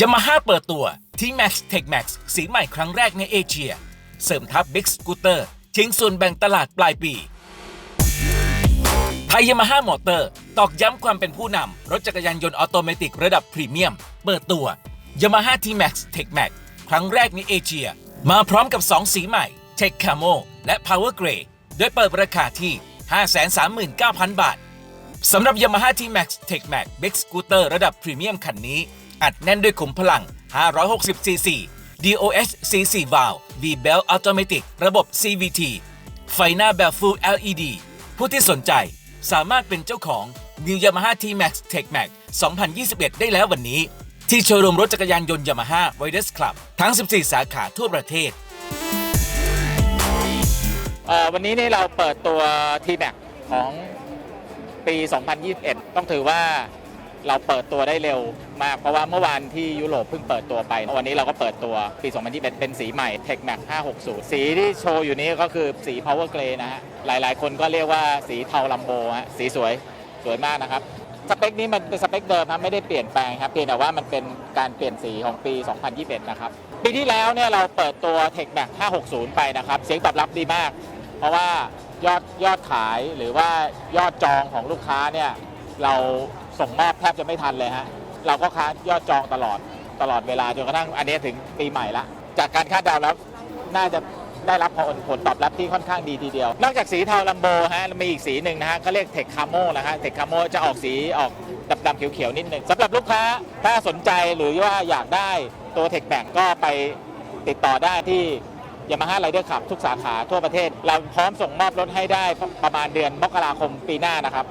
ยามาฮ่าเปิดตัว T-Max Tech Max สีใหม่ครั้งแรกในเอเชีย เสริมทับ Big Scooter ทิ้งส่วนแบ่งตลาดปลายปี ไทยยามาฮ่ามอเตอร์ ตอกย้ำความเป็นผู้นำรถจักรยานยนต์ออโตเมติกระดับพรีเมียม เปิดตัว Yamaha T-Max Tech Max ครั้งแรกในเอเชีย มาพร้อมกับ 2 สีใหม่ Tech Camo และ Power Grey โดยเปิดราคาที่ 539,000 บาทสำหรับ Yamaha T-Max Tech Max Big Scooter ระดับพรีเมียมคันนี้ อัดแน่นด้วยขุมพลัง 560cc DOH C4 Valve V-Belt Automatic ระบบ CVT ไฟหน้าแบบ Full LED ผู้ที่สนใจสามารถเป็นเจ้าของ New Yamaha T-Max Tech Max 2021 ได้แล้ววันนี้ ที่โชว์รูมรถจักรยานยนต์ Yamaha Riders Club ทั้ง 14 สาขาทั่วประเทศ เอ่อวันนี้นี่เราเปิดตัว t m a x ของปี 2021 ต้องถือว่า เราเปิดตัวได้เร็วมาก เพราะว่าเมื่อวานที่ยุโรปเพิ่งเปิดตัวไป วันนี้เราก็เปิดตัวปี 2021 เป็นสีใหม่ Tech Max 560 สีที่โชว์อยู่นี้ก็คือสี Power Grey นะฮะ หลายๆ คนก็เรียกว่าสีเทาลัมโบฮะ สีสวย สวยมากนะครับ สเปคนี้มันเป็นสเปคเดิมครับไม่ได้เปลี่ยนแปลงครับ เพียงแต่ว่ามันเป็นการเปลี่ยนสีของปี 2021 นะครับ ปีที่แล้วเนี่ยเราเปิดตัว Tech Max 560 ไปนะครับ เสียงตอบรับดีมาก เพราะว่ายอดยอดขายหรือว่ายอดจองของลูกค้าเนี่ยเรา ส่งมอบแทบจะไม่ทันเลยฮะเราก็ค้ายอดจองตลอดตลอดเวลาจนกระทั่งอันนี้ถึงปีใหม่ละ จากการคาดเดาแล้วน่าจะได้รับผลผลตอบรับที่ค่อนข้างดีทีเดียว นอกจากสีเทาลัมโบฮะมีอีกสีหนึ่งนะฮะก็เรียกเทคคาโมนะฮะเทคคาโมจะออกสีออกดำๆเขียวๆนิดหนึ่งสำหรับลูกค้าถ้าสนใจหรือว่าอยากได้ตัวเทคแบงก็ไปติดต่อได้ที่ยามาฮ่าไรเดอร์ขับทุกสาขาทั่วประเทศ เราพร้อมส่งมอบรถให้ได้ประมาณเดือนมกราคมปีหน้านะครับ